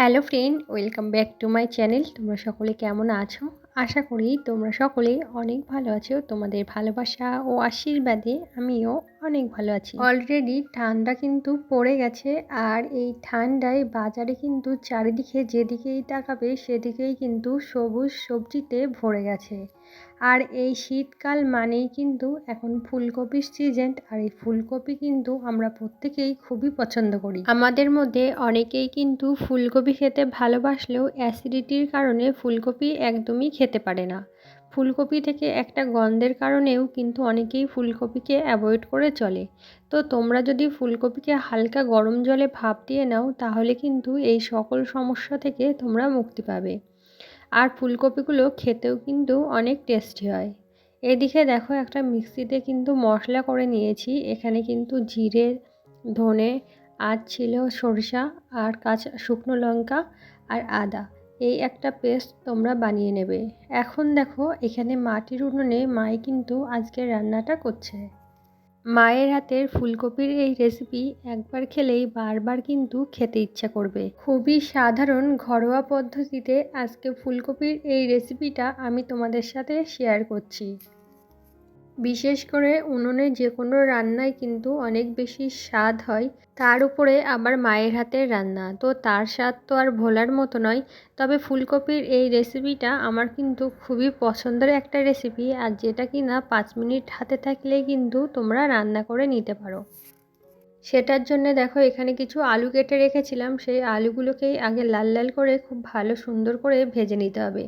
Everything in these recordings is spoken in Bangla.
Hello friend, welcome back to my channel. তোমরা সকলে কেমন আছো? আশা করি তোমরা সকলে অনেক ভালো আছো। তোমাদের ভালোবাসা ও আশীর্বাদে আমিও অনেক ভালো আছি। অলরেডি ঠান্ডা কিন্তু পড়ে গেছে আর এই ঠান্ডায় বাজারে কিন্তু চারিদিকে যেদিকেই তাকাবে সেদিকেই কিন্তু সবুজ সবজিতে ভরে গেছে। আর এই শীতকাল মানেই কিন্তু এখন ফুলকপির সিজন আর এই ফুলকপি কিন্তু আমরা প্রত্যেকেই খুবই পছন্দ করি। আমাদের মধ্যে অনেকেই কিন্তু ফুলকপি খেতে ভালোবাসলেও অ্যাসিডিটির কারণে ফুলকপি একদমই খেতে পারে না। ফুলকপি থেকে একটা গন্ধের কারণেও কিন্তু অনেকেই ফুলকপিকে অ্যাভয়েড করে চলে। তো তোমরা যদি ফুলকপিকে হালকা গরম জলে ভাপ দিয়ে নাও, তাহলে কিন্তু এই সকল সমস্যা থেকে তোমরা মুক্তি পাবে। আর ফুলকপিগুলো খেতেও কিন্তু অনেক টেস্টি হয়। এদিকে দেখো একটা মিক্সিতে কিন্তু মশলা করে নিয়েছি। এখানে কিন্তু জিরে, ধনে, আর ছিল সরষা, আর কাঁচা শুকনো লঙ্কা, আর আদা। এই একটা পেস্ট তোমরা বানিয়ে নেবে। এখন দেখো, এখানে মাটির উনুনে মাই কিন্তু আজকে রান্নাটা করছে। মায়ের হাতের ফুলকপির এই রেসিপি একবার খেলেই বারবার কিন্তু খেতে ইচ্ছা করবে। খুবই সাধারণ ঘরোয়া পদ্ধতিতে আজকে ফুলকপির এই রেসিপিটা আমি তোমাদের সাথে শেয়ার করছি। বিশেষ করে উনুনে যে কোনো রান্নায় কিন্তু অনেক বেশি স্বাদ হয়। তার উপরে আবার মায়ের হাতের রান্না। তো তার স্বাদ তো আর ভোলার মতো নয়। তবে ফুলকপির এই রেসিপিটা আমার কিন্তু খুবই পছন্দের একটা রেসিপি আর যেটা কি না পাঁচ মিনিট হাতে থাকলেই কিন্তু তোমরা রান্না করে নিতে পারো। সেটার জন্য দেখো এখানে কিছু আলু কেটে রেখেছিলাম, সেই আলুগুলোকেই আগে লাল লাল করে খুব ভালো সুন্দর করে ভেজে নিতে হবে।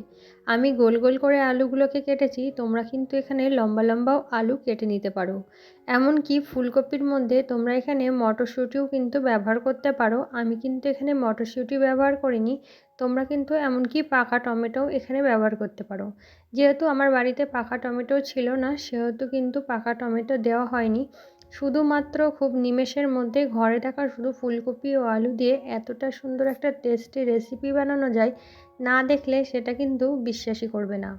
আমি গোল গোল করে আলুগুলোকে কেটেছি, তোমরা কিন্তু এখানে লম্বা লম্বাও আলু কেটে নিতে পারো। এমনকি ফুলকপির মধ্যে তোমরা এখানে মটরশুঁটিও কিন্তু ব্যবহার করতে পারো। আমি কিন্তু এখানে মটরশুঁটি ব্যবহার করিনি, তোমরা কিন্তু এমনকি পাকা টমেটোও এখানে ব্যবহার করতে পারো। যেহেতু আমার বাড়িতে পাকা টমেটো ছিল না, সেহেতু কিন্তু পাকা টমেটো দেওয়া হয়নি। শুধুমাত্র খুব নিমেষের মধ্যে ঘরে থাকা শুধু ফুলকপি ও আলু দিয়ে এতটা সুন্দর একটা টেস্টি রেসিপি বানানো যায়, না দেখলে সেটা কিন্তু বিশ্বাসই করবে না।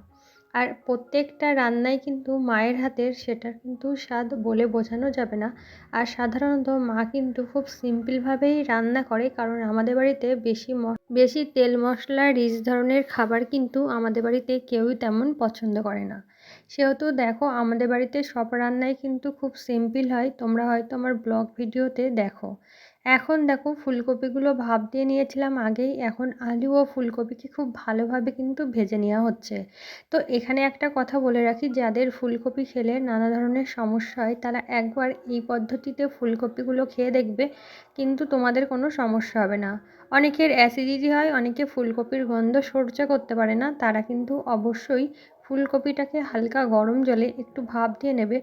আর প্রত্যেকটা রান্নায় কিন্তু মায়ের হাতের সেটা কিন্তু স্বাদ বলে বোঝানো যাবে না। আর সাধারণত মা কিন্তু খুব সিম্পলভাবেই রান্না করে, কারণ আমাদের বাড়িতে বেশি বেশি তেল মশলা, রিচ ধরনের খাবার কিন্তু আমাদের বাড়িতে কেউই তেমন পছন্দ করে না। সেহেতু দেখো আমাদের বাড়িতে সব রান্নাই কিন্তু খুব সিম্পল হয়, তোমরা হয়তো আমার ব্লগ ভিডিওতে দেখো। এখন দেখো ফুলকপিগুলো ভাপ দিয়ে নিয়েছিলাম আগেই, এখন আলু ও ফুলকপিকে খুব ভালোভাবে কিন্তু ভেজে নেওয়া হচ্ছে। তো এখানে একটা কথা বলে রাখি, যাদের ফুলকপি খেলে নানা ধরনের সমস্যা হয়, তারা একবার এই পদ্ধতিতে ফুলকপিগুলো খেয়ে দেখবে, কিন্তু তোমাদের কোনো সমস্যা হবে না। অনেকের অ্যাসিডিটি হয়, অনেকে ফুলকপির গন্ধ সহ্য করতে পারে না, তারা কিন্তু অবশ্যই ফুলকপিটাকে হালকা গরম জলে একটু ভাপ দিয়ে নেবে।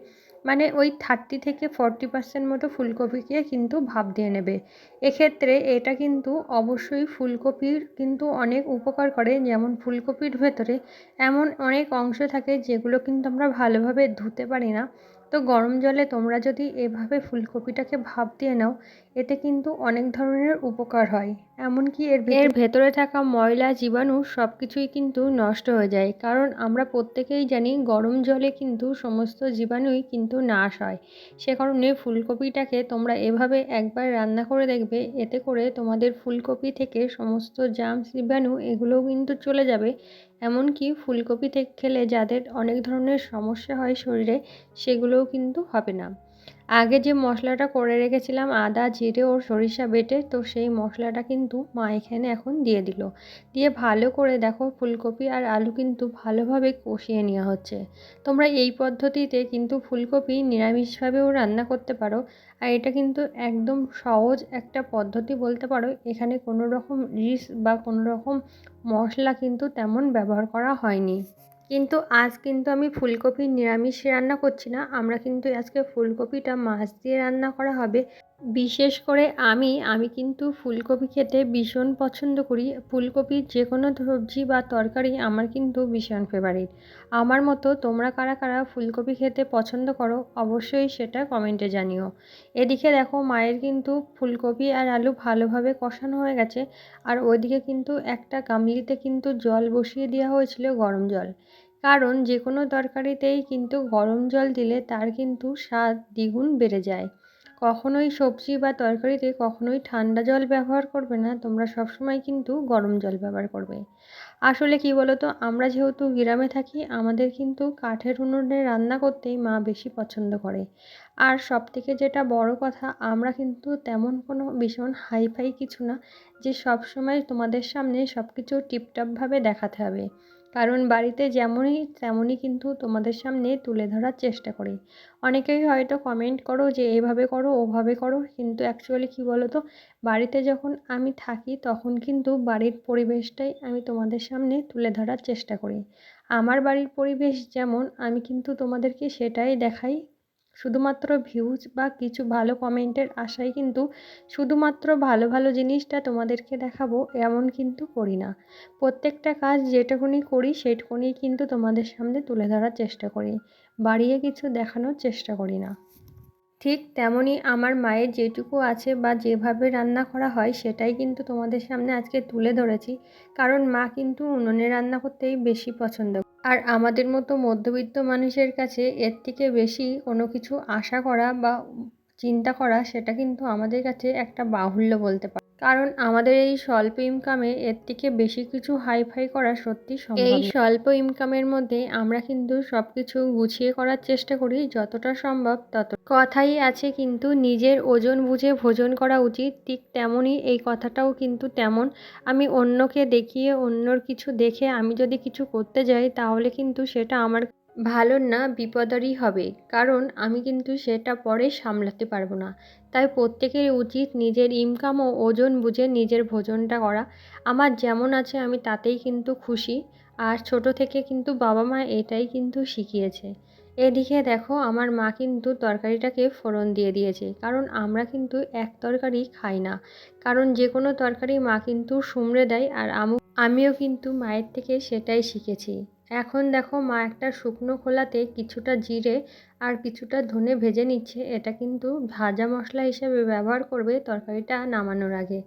মানে ওই থার্টি থেকে ফর্টি পার্সেন্ট মতো ফুলকপিকে কিন্তু ভাপ দিয়ে নেবে। এক্ষেত্রে এটা কিন্তু অবশ্যই ফুলকপির কিন্তু অনেক উপকার করে। যেমন ফুলকপির ভেতরে এমন অনেক অংশ থাকে যেগুলো কিন্তু আমরা ভালোভাবে ধুতে পারি না। তো গরম জলে তোমরা যদি এভাবে ফুলকপিটাকে ভাপ দিয়ে নাও এতে কিন্তু অনেক ধরনের উপকার হয়। এমনকি এর এর ভেতরে থাকা ময়লা, জীবাণু সব কিছুই কিন্তু নষ্ট হয়ে যায়। কারণ আমরা প্রত্যেকেই জানি গরম জলে কিন্তু সমস্ত জীবাণুই কিন্তু নাশ হয়। সে কারণে ফুলকপিটাকে তোমরা এভাবে একবার রান্না করে দেখবে। এতে করে তোমাদের ফুলকপি থেকে সমস্ত জাম, জীবাণু এগুলোও কিন্তু চলে যাবে। এমনকি ফুলকপি থেকে খেলে যাদের অনেক ধরনের সমস্যা হয় শরীরে, সেগুলোও কিন্তু হবে না। আগে যে মশলাটা করে রেখেছিলাম, আদা, জিরে ও সরিষা বেটে, তো সেই মশলাটা কিন্তু মা এখানে এখন দিয়ে দিল। দিয়ে ভালো করে দেখো ফুলকপি আর আলু কিন্তু ভালোভাবে কষিয়ে নেওয়া হচ্ছে। তোমরা এই পদ্ধতিতে কিন্তু ফুলকপি নিরামিষভাবেও রান্না করতে পারো। আর এটা কিন্তু একদম সহজ একটা পদ্ধতি বলতে পারো, এখানে কোনো রকম রিস বা কোনো রকম মশলা কিন্তু তেমন ব্যবহার করা হয়নি। কিন্তু আজ কিন্তু আমি ফুলকপি নিরামিষ রান্না করছি না। আমরা কিন্তু আজকে ফুলকপিটা মাছ দিয়ে রান্না করা হবে। বিশেষ করে আমি আমি কিন্তু ফুলকপি খেতে ভীষণ পছন্দ করি। ফুলকপির যে কোনো সবজি বা তরকারি আমার কিন্তু ভীষণ ফেভারিট আমার মতো তোমরা কারা কারা ফুলকপি খেতে পছন্দ করো, অবশ্যই সেটা কমেন্টে জানিও। এদিকে দেখো, মায়ের কিন্তু ফুলকপি আর আলু ভালোভাবে কষানো হয়ে গেছে। আর ওইদিকে কিন্তু একটা গামলিতে কিন্তু জল বসিয়ে দেওয়া হয়েছিল গরম জল। কারণ যে কোনো তরকারিতেই কিন্তু গরম জল দিলে তার কিন্তু স্বাদ দ্বিগুণ বেড়ে যায়। কখনোই সবজি বা তরকারিতে কখনোই ঠান্ডা জল ব্যবহার করবে না, তোমরা সবসময় কিন্তু গরম জল ব্যবহার করবে। আসলে কি বলো তো আমরা যেহেতু গ্রামে থাকি, আমাদের কিন্তু কাঠের উনুনে রান্না করতেই মা বেশি পছন্দ করে। আর সব থেকে যেটা বড় কথা, আমরা কিন্তু তেমন কোনো ভীষণ হাইফাই কিছু না, যে সব সময় তোমাদের সামনে সব কিছু টিপটপভাবে দেখাতে হবে। কারণ বাড়িতে যেমনই, তেমনই কিন্তু তোমাদের সামনে তুলে ধরার চেষ্টা করি। অনেকেই হয়তো কমেন্ট করো যে, এভাবে করো, ওভাবে করো। কিন্তু অ্যাকচুয়ালি কী বলো তো বাড়িতে যখন আমি থাকি, তখন কিন্তু বাড়ির পরিবেশটাই আমি তোমাদের সামনে তুলে ধরার চেষ্টা করি। আমার বাড়ির পরিবেশ যেমন, আমি কিন্তু তোমাদেরকে সেটাই দেখাই শুধুমাত্র ভিউজ বা কিছু ভালো কমেন্টের আশায় কিন্তু শুধুমাত্র ভালো ভালো জিনিসটা তোমাদেরকে দেখাবো, এমন কিন্তু করি না। প্রত্যেকটা কাজ যেটুকুনি করি, সেটুকুনি কিন্তু তোমাদের সামনে তুলে ধরার চেষ্টা করি, বাড়িয়ে কিছু দেখানোর চেষ্টা করি না। ঠিক তেমনই আমার মায়ের যেটুকু আছে বা যেভাবে রান্না করা হয়, সেটাই কিন্তু তোমাদের সামনে আজকে তুলে ধরেছি, কারণ মা কিন্তু উনুনে রান্না করতেই বেশি পছন্দ আর আমাদের মতো মধ্যবিত্ত মানুষের কাছে এর থেকে বেশি কোনো কিছু আশা করা বা চিন্তা করা, সেটা কিন্তু আমাদের কাছে একটা বাহুল্য বলতে পারে। কারণ আমাদের এই স্বল্প ইনকামে এর থেকে বেশি কিছু হাইফাই করা সত্যি সম্ভব এই স্বল্প ইনকামের মধ্যে আমরা কিন্তু সব কিছু গুছিয়ে করার চেষ্টা করি যতটা সম্ভব তত। কথাই আছে কিন্তু নিজের ওজন বুঝে ভোজন করা উচিত ঠিক তেমনই এই কথাটাও কিন্তু তেমন। আমি অন্যকে দেখিয়ে অন্যর কিছু দেখে আমি যদি কিছু করতে যাই তাহলে কিন্তু সেটা আমার ভালো না বিপদেরই হবে, কারণ আমি কিন্তু সেটা পরে সামলাতে পারব না। তাই প্রত্যেকের উচিত নিজের ইনকাম ও ওজন বুঝে নিজের ভোজনটা করা। আমার যেমন আছে আমি তাতেই কিন্তু খুশি, আর ছোট থেকে কিন্তু বাবা মা এটাই কিন্তু শিখিয়েছে। এদিকে দেখো আমার মা কিন্তু তরকারিটাকে ফোড়ন দিয়ে দিয়েছে, কারণ আমরা কিন্তু এক তরকারি খাই না। কারণ যে কোনো তরকারি মা কিন্তু সুমড়ে দেয়, আর আমিও কিন্তু মায়ের থেকে সেটাই শিখেছি। এখন দেখো মা একটা শুকনো খোলাতে কিছুটা জিরে আর কিছুটা ধনে ভেজে নিচ্ছে। এটা কিন্তু ভাজা মশলা হিসেবে ব্যবহার করবে তরকারিটা নামানোর আগে।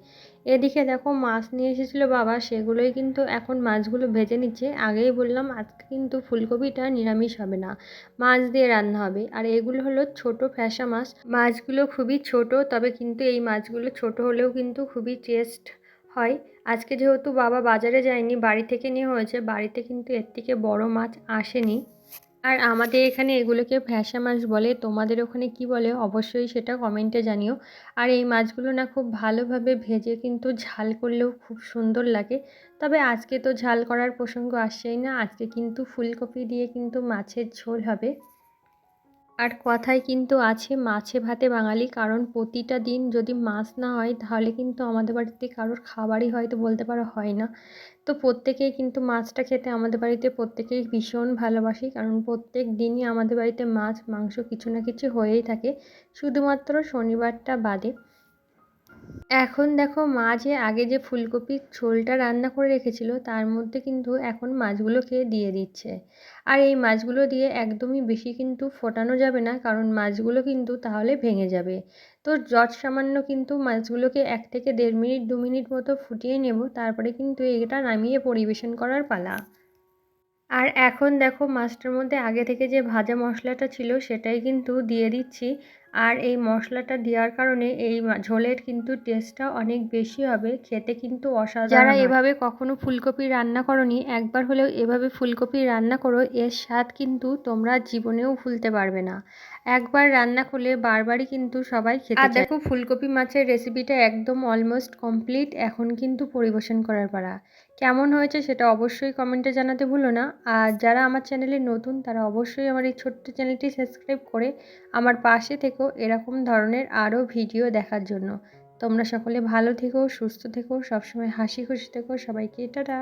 এদিকে দেখো মাছ নিয়ে এসেছিল বাবা, সেগুলোই কিন্তু এখন মাছগুলো ভেজে নিচ্ছে। আগেই বললাম, আজকে কিন্তু ফুলকপিটা নিরামিষ হবে না, মাছ দিয়ে রান্না হবে। আর এগুলো হলো ছোট ফ্যাসা মাছ। মাছগুলো খুবই ছোট, তবে কিন্তু এই মাছগুলো ছোট হলেও কিন্তু খুবই টেস্ট হয়। আজকে যেহেতু বাবা বাজারে যায়নি, বাড়ি থেকে নিয়ে হয়েছে। বাড়িতে কিন্তু এর থেকে বড় মাছ আসেনি। আর আমাদের এখানে এগুলোকে ভ্যাসা মাছ বলে। তোমাদের ওখানে কি বলে? অবশ্যই সেটা কমেন্টে জানিও। আর এই মাছগুলো না খুব ভালোভাবে ভেজে কিন্তু ঝাল করলেও খুব সুন্দর লাগে। তবে আজকে তো ঝাল করার প্রসঙ্গ আসছেই না। আজকে কিন্তু ফুলকপি দিয়ে কিন্তু মাছের ঝোল হবে। আর কথায় কিন্তু আছে মাছে ভাতে বাঙালি, কারণ প্রতিটা দিন যদি মাছ না হয়, তাহলে কিন্তু আমাদের বাড়িতে কারোর খাবারই হয়তো বলতে পারো হয় না। তো প্রত্যেকেই কিন্তু মাছটা খেতে আমাদের বাড়িতে প্রত্যেকেই ভীষণ ভালোবাসি, কারণ প্রত্যেক দিনই আমাদের বাড়িতে মাছ, মাংস কিছু না কিছু হয়েই থাকে। শুধুমাত্র শনিবারটা বাদে। এখন দেখো মা যে আগে যে ফুলকপির ঝোলটা রান্না করে রেখেছিল, তার মধ্যে কিন্তু এখন মাছগুলোকে দিয়ে দিচ্ছে। আর এই মাছগুলো দিয়ে একদমই বেশি কিন্তু ফোটানো যাবে না, কারণ মাছগুলো কিন্তু তাহলে ভেঙে যাবে। তো যত সামান্য কিন্তু মাছগুলোকে এক থেকে দেড় মিনিট, দু মিনিট মতো ফুটিয়ে নেব, তারপরে কিন্তু এটা নামিয়ে পরিবেশন করার পালা। আর এখন দেখো মাছটার মধ্যে আগে থেকে যে ভাজা মশলাটা ছিল, সেটাই কিন্তু দিয়ে দিচ্ছি। আর এই মশলাটা দেওয়ার কারণে এই ঝোলের কিন্তু টেস্টটা অনেক বেশি হবে খেতে কিন্তু অসাধারণ যারা এভাবে কখনো ফুলকপি রান্না করনি একবার হলেও এভাবে ফুলকপি রান্না করো এর স্বাদ কিন্তু তোমরা জীবনেও ভুলতে পারবে না। একবার রান্না করলে বারবারই কিন্তু সবাই খেতে আর দেখো ফুলকপি মাছের রেসিপিটা একদম অলমোস্ট কমপ্লিট এখন কিন্তু পরিবেশন করার পারা কেমন হয়েছে সেটা অবশ্যই কমেন্টে জানাতে ভুলো না। আর যারা আমার চ্যানেলে নতুন, তারা অবশ্যই আমার এই ছোট্ট চ্যানেলটি সাবস্ক্রাইব করে আমার পাশে থেকেও এরকম ধরনের আরও ভিডিও দেখার জন্য। তোমরা সকলে ভালো থেকো, সুস্থ থেকো, সবসময় হাসি খুশি থেকো। সবাইকে টাটা!